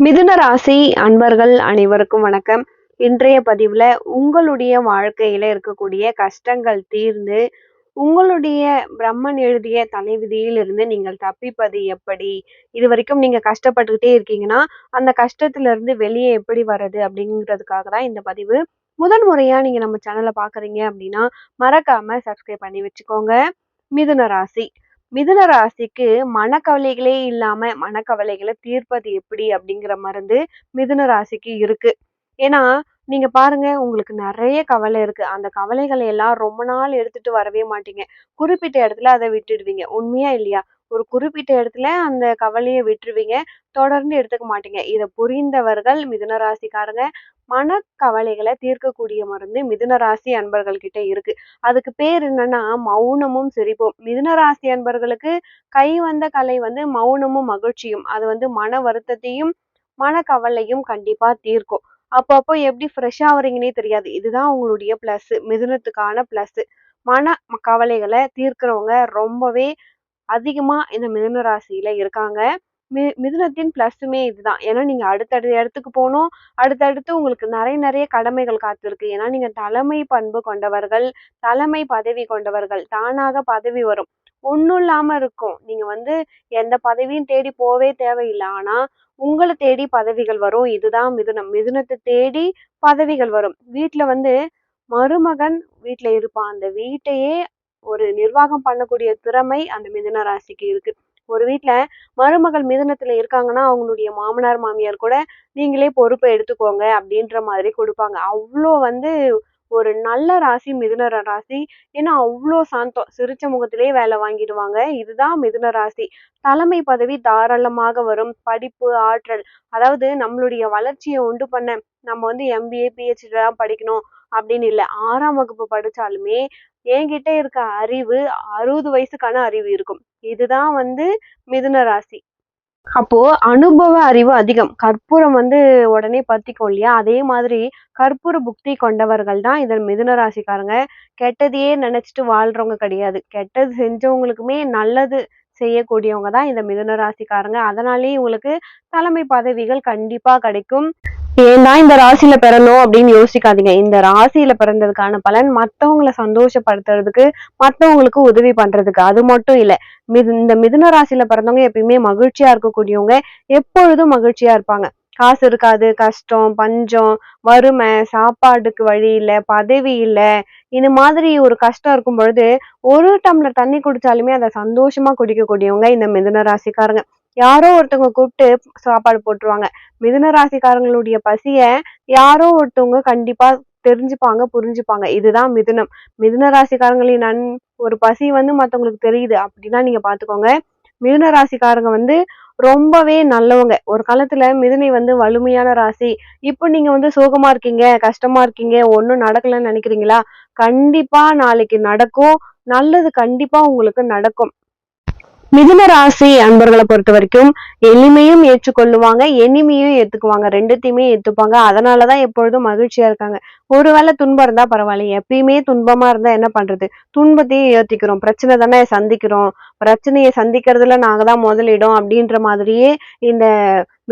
மிதுன ராசி அன்பர்கள் அனைவருக்கும் வணக்கம். இன்றைய பதிவுல உங்களுடைய வாழ்க்கையில இருக்கக்கூடிய கஷ்டங்கள் தீர்ந்து உங்களுடைய பிரம்மன் எழுதிய தலைவிதியில் இருந்து நீங்கள் தப்பிப்பது எப்படி? இது வரைக்கும் நீங்க கஷ்டப்பட்டுக்கிட்டே இருக்கீங்கன்னா அந்த கஷ்டத்துல இருந்து வெளியே எப்படி வர்றது அப்படிங்கிறதுக்காக தான் இந்த பதிவு. முதன் முறையா நீங்க நம்ம சேனலை பாக்குறீங்க அப்படின்னா மறக்காம சப்ஸ்கிரைப் பண்ணி வச்சுக்கோங்க. மிதுன ராசி. மிதுன ராசிக்கு மனக்கவலைகளே இல்லாம மனக்கவலைகளை தீர்ப்பது எப்படி அப்படிங்கிற மருந்து மிதுன ராசிக்கு இருக்கு. ஏன்னா நீங்க பாருங்க உங்களுக்கு நிறைய கவலை இருக்கு. அந்த கவலைகளை எல்லாம் ரொம்ப நாள் எடுத்துட்டு வரவே மாட்டீங்க. குறிப்பிட்ட இடத்துல அதை விட்டுடுவீங்க. உண்மையா இல்லையா? ஒரு குறிப்பிட்ட இடத்துல அந்த கவலையை விட்டுருவீங்க. தொடர்ந்து எடுத்துக்க மாட்டீங்க. இதை புரிந்தவர்கள் மிதுன ராசிக்காரங்க. மனக்கவலைகளை தீர்க்கக்கூடிய மருந்து மிதுன ராசி அன்பர்கள் கிட்ட இருக்கு. அதுக்கு பேர் என்னன்னா மௌனமும் சிரிப்பும். மிதுன ராசி அன்பர்களுக்கு கை வந்த கலை வந்து மௌனமும் மகிழ்ச்சியும். அது வந்து மன வருத்தத்தையும் மனக்கவலையும் கண்டிப்பா தீர்க்கும். அப்பப்போ எப்படி ஃப்ரெஷ் ஆகுறீங்கன்னே தெரியாது. இதுதான் உங்களுடைய பிளஸ் மிதுனத்துக்கான பிளஸ் மன கவலைகளை தீர்க்கிறவங்க ரொம்பவே அதிகமாக இந்த மிதுன ராசியில் இருக்காங்க. மி மிதுனத்தின் ப்ளஸ்ஸுமே இதுதான். ஏன்னா நீங்கள் அடுத்தடுத்த இடத்துக்கு போகணும். அடுத்தடுத்து உங்களுக்கு நிறைய நிறைய கடமைகள் காத்திருக்கு. ஏன்னா நீங்கள் தலைமை பண்பு கொண்டவர்கள் தலைமை பதவி கொண்டவர்கள் தானாக பதவி வரும். ஒன்றும் இல்லாமல் இருக்கும். நீங்கள் வந்து எந்த பதவியும் தேடி போவே தேவையில்லை. ஆனால் உங்களை தேடி பதவிகள் வரும். இதுதான் மிதுனம். மிதுனத்தை தேடி பதவிகள் வரும். வீட்டில் வந்து மருமகன் வீட்டில் இருப்பான். அந்த வீட்டையே ஒரு நிர்வாகம் பண்ணக்கூடிய திறமை அந்த மிதன ராசிக்கு இருக்கு. ஒரு வீட்டுல மருமகள் மிதனத்துல இருக்காங்கன்னா அவங்களுடைய மாமனார் மாமியார் கூட நீங்களே பொறுப்பை எடுத்துக்கோங்க அப்படின்ற மாதிரி கொடுப்பாங்க. அவ்வளோ வந்து ஒரு நல்ல ராசி மிதுன ராசி. ஏன்னா அவ்வளோ சாந்தம். சிரிச்ச முகத்திலேயே வேலை வாங்கிடுவாங்க. இதுதான் மிதுன ராசி. தலைமை பதவி தாராளமாக வரும். படிப்பு ஆற்றல். அதாவது நம்மளுடைய வளர்ச்சியை உண்டு பண்ண நம்ம வந்து எம்பிஏ பிஹெச்டி படிக்கணும் அப்படின்னு இல்லை. ஆறாம் வகுப்பு படிச்சாலுமே என்கிட்ட இருக்க அறிவு அறுபது வயசுக்கான அறிவு இருக்கும். இதுதான் வந்து மிதுன ராசி. அப்போ அனுபவ அறிவு அதிகம். கற்பூரம் வந்து உடனே பத்திக்கும் இல்லையா? அதே மாதிரி கற்பூர புக்தி கொண்டவர்கள் தான் இதன் மிதுன ராசிக்காரங்க. கெட்டதையே நினைச்சிட்டு வாழ்றவங்க கிடையாது. கெட்டது செஞ்சவங்களுக்குமே நல்லது செய்யக்கூடியவங்க தான் இந்த மிதுன ராசிக்காரங்க. அதனாலேயே இவங்களுக்கு தலைமை பதவிகள் கண்டிப்பா கிடைக்கும். ஏன் தான் இந்த ராசியில பிறந்தோம் அப்படின்னு யோசிக்காதீங்க. இந்த ராசியில பிறந்ததுக்கான பலன் மத்தவங்களை சந்தோஷப்படுத்துறதுக்கு மத்தவங்களுக்கு உதவி பண்றதுக்கு அது மட்டும் இல்ல. மிது இந்த மிதுன ராசியில பிறந்தவங்க எப்பயுமே மகிழ்ச்சியா இருக்கக்கூடியவங்க எப்பொழுதும் மகிழ்ச்சியா இருப்பாங்க. காசு இருக்காது கஷ்டம் பஞ்சம் வறுமை சாப்பாடுக்கு வழி இல்லை பதவி இல்லை. இந்த மாதிரி ஒரு கஷ்டம் இருக்கும் பொழுது ஒரு டம்ளர் தண்ணி குடிச்சாலுமே அதை சந்தோஷமா குடிக்கக்கூடியவங்க இந்த மிதுன ராசிக்காரங்க. யாரோ ஒருத்தவங்க கூப்பிட்டு சாப்பாடு போட்டுருவாங்க. மிதுன ராசிக்காரங்களுடைய பசிய யாரோ ஒருத்தவங்க கண்டிப்பா தெரிஞ்சுப்பாங்க புரிஞ்சுப்பாங்க. இதுதான் மிதுனம். மிதுன ராசிக்காரங்களின் நன் ஒரு பசி வந்து மத்தவங்களுக்கு தெரியுது அப்படின்னா நீங்க பாத்துக்கோங்க. மிதுன ராசிக்காரங்க வந்து ரொம்பவே நல்லவங்க. ஒரு காலத்துல மிதுனை வந்து வலிமையான ராசி. இப்போ நீங்க வந்து சோகமா இருக்கீங்க கஷ்டமா இருக்கீங்க ஒன்றும் நடக்கலன்னு நினைக்கிறீங்களா? கண்டிப்பா நாளைக்கு நடக்கும். நல்லது கண்டிப்பா உங்களுக்கு நடக்கும். மிதுன ராசி அன்பர்களை பொறுத்த வரைக்கும் எளிமையும் ஏற்றுக்கொள்ளுவாங்க எளிமையும் ஏத்துக்குவாங்க. ரெண்டுத்தையுமே ஏத்துப்பாங்க. அதனாலதான் எப்பொழுதும் மகிழ்ச்சியா இருக்காங்க. ஒருவேளை துன்பம் இருந்தா பரவாயில்ல எப்பயுமே துன்பமா இருந்தா என்ன பண்றது? துன்பத்தையும் ஏத்திக்கிறோம். பிரச்சனை தானே சந்திக்கிறோம். பிரச்சனையை சந்திக்கிறதுல நாங்க தான் முதலிடும் அப்படின்ற மாதிரியே இந்த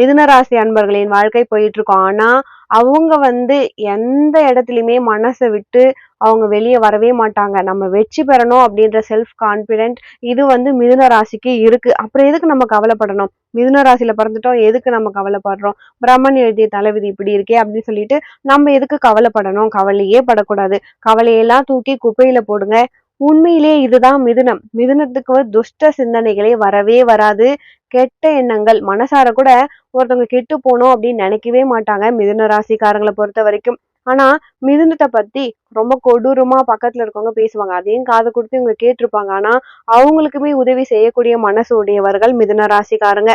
மிதுன ராசி அன்பர்களின் வாழ்க்கை போயிட்டு இருக்கோம். ஆனா அவங்க வந்து எந்த இடத்துலையுமே மனசை விட்டு அவங்க வெளியே வரவே மாட்டாங்க. நம்ம வெற்றி பெறணும் அப்படின்ற செல்ஃப் கான்பிடென்ட் இது வந்து மிதுன ராசிக்கு இருக்கு. அப்புறம் எதுக்கு நம்ம கவலைப்படணும்? மிதுன ராசியில பிறந்துட்டோம். எதுக்கு நம்ம கவலைப்படுறோம்? பிரம்மன் எழுதிய தலைவிதி இப்படி இருக்கே அப்படின்னு சொல்லிட்டு நம்ம எதுக்கு கவலைப்படணும்? கவலையே படக்கூடாது. கவலையெல்லாம் தூக்கி குப்பையில போடுங்க. உண்மையிலே இதுதான் மிதுனம். மிதுனத்துக்கு துஷ்ட சிந்தனைகளே வரவே வராது. கெட்ட எண்ணங்கள் மனசார கூட ஒருத்தவங்க கெட்டு போனோம் அப்படின்னு நினைக்கவே மாட்டாங்க மிதுன ராசிக்காரங்களை பொறுத்த வரைக்கும். ஆனா மிதுனத்தை பத்தி ரொம்ப கொடூரமா பக்கத்துல இருக்கவங்க பேசுவாங்க. அதையும் காது கொடுத்து இவங்க கேட்டிருப்பாங்க. ஆனா அவங்களுக்குமே உதவி செய்யக்கூடிய மனசு உடையவர்கள் மிதுன ராசிக்காரங்க.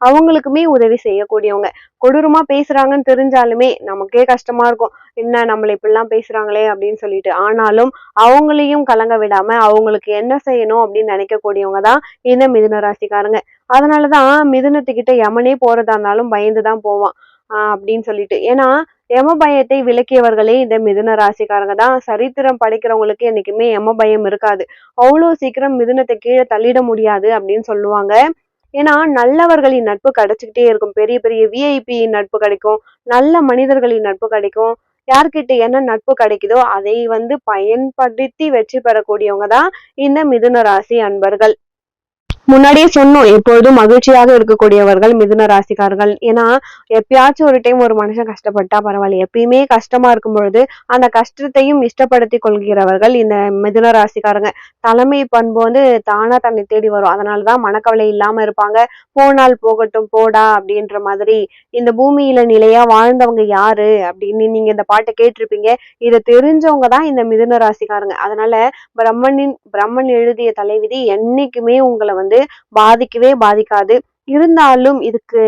அவங்களுக்குமே உதவி செய்யக்கூடியவங்க. கொடூரமா பேசுறாங்கன்னு தெரிஞ்சாலுமே நமக்கே கஷ்டமா இருக்கும். என்ன நம்மளை இப்படிலாம் பேசுறாங்களே அப்படின்னு சொல்லிட்டு. ஆனாலும் அவங்களையும் கலங்க விடாம அவங்களுக்கு என்ன செய்யணும் அப்படின்னு நினைக்கக்கூடியவங்க தான் இந்த மிதுன ராசிக்காரங்க. அதனாலதான் மிதுனத்துக்கிட்ட யமனே போறதா இருந்தாலும் பயந்துதான் போவான். ஆஹ் அப்படின்னு சொல்லிட்டு. ஏன்னா யம பயத்தை விளக்கியவர்களே இந்த மிதுன ராசிக்காரங்க தான். சரித்திரம் படைக்கிறவங்களுக்கு என்னைக்குமே யம பயம் இருக்காது. அவ்வளோ சீக்கிரம் மிதுனத்தை கீழே தள்ளிட முடியாது அப்படின்னு சொல்லுவாங்க. ஏன்னா நல்லவர்களின் நட்பு கிடைச்சிக்கிட்டே இருக்கும். பெரிய பெரிய விஐபி நட்பு கிடைக்கும். நல்ல மனிதர்களின் நட்பு கிடைக்கும். யார்கிட்ட என்ன நட்பு கிடைக்குதோ அதை வந்து பயன்படுத்தி வெற்றி பெறக்கூடியவங்க தான் இந்த மிதுன ராசி அன்பர்கள். முன்னாடியே சொன்னோம் எப்பொழுதும் மகிழ்ச்சியாக இருக்கக்கூடியவர்கள் மிதுன ராசிக்காரர்கள். ஏன்னா எப்பயாச்சும் ஒரு டைம் ஒரு மனுஷன் கஷ்டப்பட்டா பரவாயில்ல. எப்பயுமே கஷ்டமா இருக்கும் பொழுது அந்த கஷ்டத்தையும் இஷ்டப்படுத்தி கொள்கிறவர்கள் இந்த மிதுன ராசிக்காரங்க. தலைமை பண்பு வந்து தானா தன்னை தேடி வரும். அதனாலதான் மனக்கவலை இல்லாம இருப்பாங்க. போனால் போகட்டும் போடா அப்படின்ற மாதிரி. இந்த பூமியில நிலையா வாழ்ந்தவங்க யாரு அப்படின்னு நீங்க இந்த பாட்டை கேட்டிருப்பீங்க. இதை தெரிஞ்சவங்க தான் இந்த மிதுன ராசிக்காரங்க. அதனால பிரம்மனின் பிரம்மன் எழுதிய தலைவிதி என்னைக்குமே உங்களை வந்து பாதிக்கவே பாதிக்காது. இருந்தாலும் இதுக்கு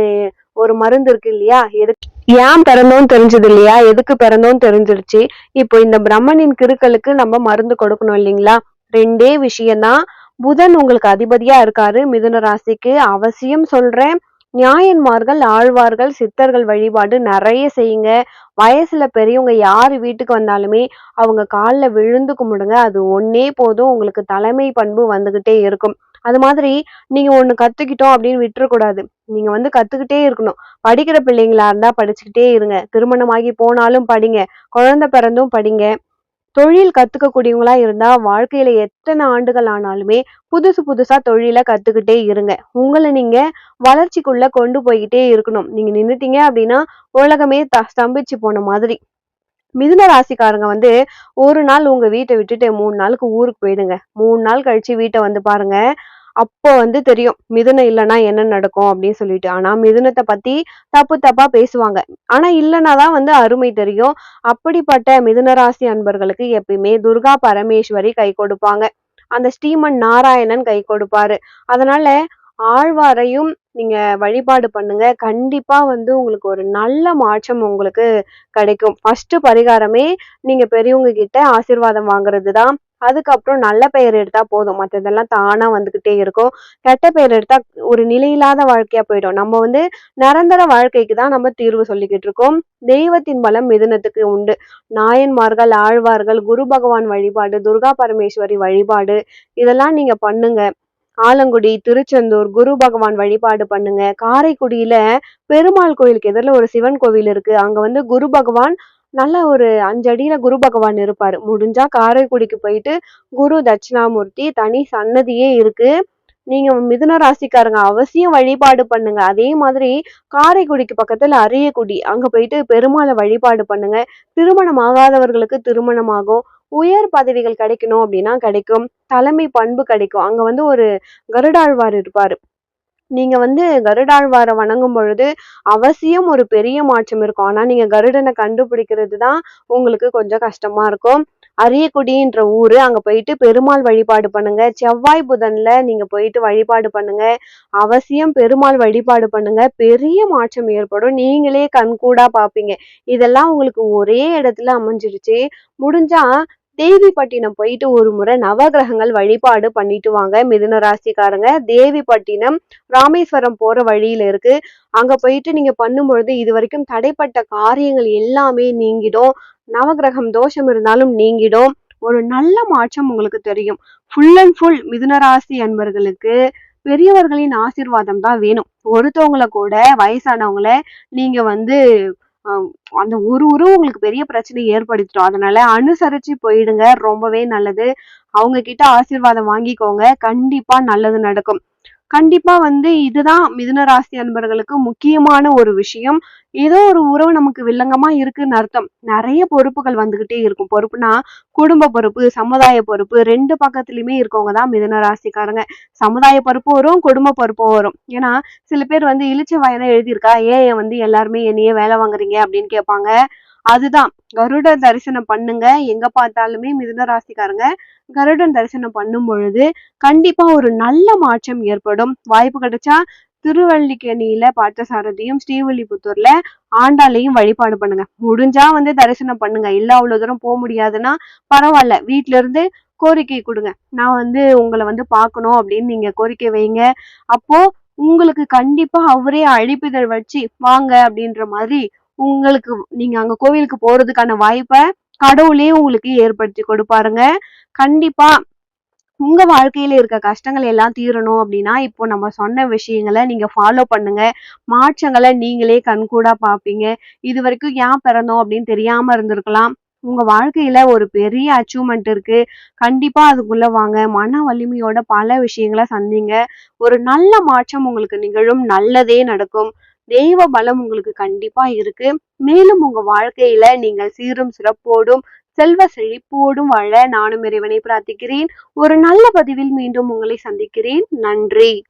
ஒரு மருந்து இருக்கு இல்லையா? எதுக்கு ஏன் பிறந்தோம் தெரிஞ்சது இல்லையா? எதுக்கு பிறந்தோம் தெரிஞ்சிருச்சு. இப்போ இந்த பிரம்மனின் கிருக்களுக்கு நம்ம மருந்து கொடுக்கணும் இல்லைங்களா? ரெண்டே விஷயம்தான். புதன் உங்களுக்கு அதிபதியா இருக்காரு. மிதுன ராசிக்கு அவசியம் சொல்றேன். நியாயன்மார்கள் ஆழ்வார்கள் சித்தர்கள் வழிபாடு நிறைய செய்யுங்க. வயசுல பெரியவங்க யாரு வீட்டுக்கு வந்தாலுமே அவங்க காலில் விழுந்து கும்பிடுங்க. அது ஒன்னே போதும். உங்களுக்கு தலைமை பண்பு வந்துகிட்டே இருக்கும். அது மாதிரி நீங்க ஒண்ணு கத்துக்கிட்டோம் அப்படின்னு விட்டுறக்கூடாது. நீங்க வந்து கத்துக்கிட்டே இருக்கணும். படிக்கிற பிள்ளைங்களா இருந்தா படிச்சுக்கிட்டே இருங்க. திருமணமாகி போனாலும் படிங்க. குழந்தை பிறந்தும் படிங்க. தொழில் கற்றுக்கக்கூடியவங்களா இருந்தா வாழ்க்கையில எத்தனை ஆண்டுகள் ஆனாலுமே புதுசு புதுசா தொழில கத்துக்கிட்டே இருங்க. உங்களை நீங்க வளர்ச்சிக்குள்ள கொண்டு போய்கிட்டே இருக்கணும். நீங்க நின்றுட்டீங்க அப்படின்னா உலகமே த ஸ்தம்பிச்சு போன மாதிரி. மிதுன ராசிக்காரங்க வந்து ஒரு நாள் உங்க வீட்டை விட்டுட்டு மூணு நாளுக்கு ஊருக்கு போயிடுங்க. மூணு நாள் கழிச்சு வீட்டை வந்து பாருங்க. அப்போ வந்து தெரியும் மிதுனம் இல்லைன்னா என்ன நடக்கும் அப்படின்னு சொல்லிட்டு. ஆனா மிதுனத்தை பத்தி தப்பு தப்பா பேசுவாங்க. ஆனா இல்லைன்னா தான் வந்து அருமை தெரியும். அப்படிப்பட்ட மிதுன ராசி அன்பர்களுக்கு எப்பயுமே துர்கா பரமேஸ்வரி கை கொடுப்பாங்க. அந்த ஸ்ரீமன் நாராயணன் கை கொடுப்பாரு. அதனால ஆழ்வாரையும் நீங்க வழிபாடு பண்ணுங்க. கண்டிப்பா வந்து உங்களுக்கு ஒரு நல்ல மாற்றம் உங்களுக்கு கிடைக்கும். ஃபர்ஸ்ட் பரிகாரமே நீங்க பெரியவங்க கிட்ட ஆசிர்வாதம் வாங்குறது தான் அதுக்கப்புறம் நல்ல பெயர் எடுத்தா போதும். மற்றதெல்லாம் தானா வந்துகிட்டே இருக்கும். கெட்ட பெயர் எடுத்தா ஒரு நிலையில்லாத வாழ்க்கையா போயிடும். நம்ம வந்து நிரந்தர வாழ்க்கைக்கு தான் நம்ம தீர்வு சொல்லிக்கிட்டு இருக்கோம். தெய்வத்தின் பலம் மிதுனத்துக்கு உண்டு. நாயன்மார்கள் ஆழ்வார்கள் குரு பகவான் வழிபாடு துர்கா பரமேஸ்வரி வழிபாடு இதெல்லாம் நீங்க பண்ணுங்க. ஆலங்குடி திருச்செந்தூர் குரு பகவான் வழிபாடு பண்ணுங்க. காரைக்குடியில பெருமாள் கோயிலுக்கு எதிரில் ஒரு சிவன் கோவில் இருக்கு. அங்க வந்து குரு பகவான் நல்ல ஒரு அஞ்சு அடியில குரு பகவான் இருப்பாரு. முடிஞ்சா காரைக்குடிக்கு போயிட்டு குரு தட்சிணாமூர்த்தி தனி சன்னதியே இருக்கு. நீங்க மிதுன ராசிக்காரங்க அவசியம் வழிபாடு பண்ணுங்க. அதே மாதிரி காரைக்குடிக்கு பக்கத்துல அரியக்குடி. அங்க போயிட்டு பெருமாளை வழிபாடு பண்ணுங்க. திருமணம் ஆகாதவர்களுக்கு திருமணம் ஆகும் உயர் பதவிகள் கிடைக்கணும் அப்படின்னா கிடைக்கும். தலைமை பண்பு கிடைக்கும். அங்க வந்து ஒரு கருடாழ்வார் இருப்பாரு. நீங்க வந்து கருடாழ்வாரை வணங்கும் பொழுது அவசியம் ஒரு பெரிய மாற்றம் இருக்கும். ஆனா நீங்க கருடனை கண்டுபிடிக்கிறது தான் உங்களுக்கு கொஞ்சம் கஷ்டமா இருக்கும். அரியக்குடின்ற ஊரு அங்க போயிட்டு பெருமாள் வழிபாடு பண்ணுங்க. செவ்வாய் புதன்ல நீங்க போயிட்டு வழிபாடு பண்ணுங்க. அவசியம் பெருமாள் வழிபாடு பண்ணுங்க. பெரிய மாற்றம் ஏற்படும். நீங்களே கண்கூடா பாப்பீங்க இதெல்லாம் உங்களுக்கு ஒரே இடத்துல அமைஞ்சிருச்சு. முடிஞ்சா தேவிப்பட்டினம் போயிட்டு ஒரு முறை நவகிரகங்கள் வழிபாடு பண்ணிட்டு வாங்க மிதுன ராசிக்காரங்க. தேவிப்பட்டினம் ராமேஸ்வரம் போற வழியில இருக்கு. அங்க போயிட்டு நீங்க பண்ணும்பொழுது இது வரைக்கும் தடைப்பட்ட காரியங்கள் எல்லாமே நீங்கிடும். நவகிரகம் தோஷம் இருந்தாலும் நீங்கிடும். ஒரு நல்ல மாற்றம் உங்களுக்கு தெரியும். ஃபுல் அண்ட் ஃபுல் மிதுனராசி அன்பர்களுக்கு பெரியவர்களின் ஆசீர்வாதம் தான் வேணும். ஒருத்தவங்கள கூட வயசானவங்கள நீங்க வந்து அந்த ஒரு உறவு உங்களுக்கு பெரிய பிரச்சனை ஏற்படுத்திடும். அதனால அனுசரிச்சு போயிடுங்க. ரொம்பவே நல்லது. அவங்க கிட்ட ஆசீர்வாதம் வாங்கிக்கோங்க. கண்டிப்பா நல்லது நடக்கும். கண்டிப்பா வந்து இதுதான் மிதுன ராசி அன்பர்களுக்கு முக்கியமான ஒரு விஷயம். ஏதோ ஒரு உறவு நமக்கு வில்லங்கமா இருக்குன்னு அர்த்தம். நிறைய பொறுப்புகள் வந்துகிட்டே இருக்கும். பொறுப்புனா குடும்ப பொறுப்பு சமுதாய பொறுப்பு ரெண்டு பக்கத்துலயுமே இருக்கவங்க தான் மிதுன ராசிக்காரங்க. சமுதாய பொறுப்பு வரும் குடும்ப பொறுப்பும் வரும். ஏன்னா சில பேர் வந்து இழிச்ச வயதை எழுதியிருக்கா. ஏன் வந்து எல்லாருமே என்னையே வேலை வாங்குறீங்க அப்படின்னு கேட்பாங்க. அதுதான். கருட தரிசனம் பண்ணுங்க. எங்க பார்த்தாலுமே மிதுன ராசிக்காரங்க கருடன் தரிசனம் பண்ணும் பொழுது கண்டிப்பா ஒரு நல்ல மாற்றம் ஏற்படும். வாய்ப்பு கிடைச்சா திருவள்ளிக்கேணியில பார்த்தசாரதியும் ஸ்ரீவில்லிபுத்தூர்ல ஆண்டாளையும் வழிபாடு பண்ணுங்க. முடிஞ்சா வந்து தரிசனம் பண்ணுங்க. இல்ல அவ்வளவு தூரம் போக முடியாதுன்னா பரவாயில்ல. வீட்ல இருந்து கோரிக்கை கொடுங்க. நான் வந்து உங்களை வந்து பார்க்கணும் அப்படின்னு நீங்க கோரிக்கை வைங்க. அப்போ உங்களுக்கு கண்டிப்பா அவரே அழைப்பிதழ் வச்சு வாங்க அப்படின்ற மாதிரி உங்களுக்கு நீங்க அங்க கோவிலுக்கு போறதுக்கான வாய்ப்பை கடவுளே உங்களுக்கு ஏற்படுத்தி கொடுப்பாருங்க. கண்டிப்பா உங்க வாழ்க்கையில இருக்க கஷ்டங்கள் எல்லாம் தீரணும் அப்படின்னா இப்போ நம்ம சொன்ன விஷயங்களை நீங்க ஃபாலோ பண்ணுங்க. மாற்றங்களை நீங்களே கண்கூடா பார்ப்பீங்க. இது வரைக்கும் ஏன் பிறந்தோம் அப்படின்னு தெரியாம இருந்திருக்கலாம். உங்க வாழ்க்கையில ஒரு பெரிய அச்சீவ்மெண்ட் இருக்கு. கண்டிப்பா அதுக்குள்ள வாங்க. மன வலிமையோட பல விஷயங்களை சந்திங்க. ஒரு நல்ல மாற்றம் உங்களுக்கு நிகழும். நல்லதே நடக்கும். தெய்வ பலம் உங்களுக்கு கண்டிப்பா இருக்கு. மேலும் உங்க வாழ்க்கையில நீங்கள் சீரும் சிறப்போடும் செல்வ செழிப்போடும் வாழ நானும் இறைவனை பிரார்த்திக்கிறேன். ஒரு நல்ல பதிவில் மீண்டும் உங்களை சந்திக்கிறேன். நன்றி.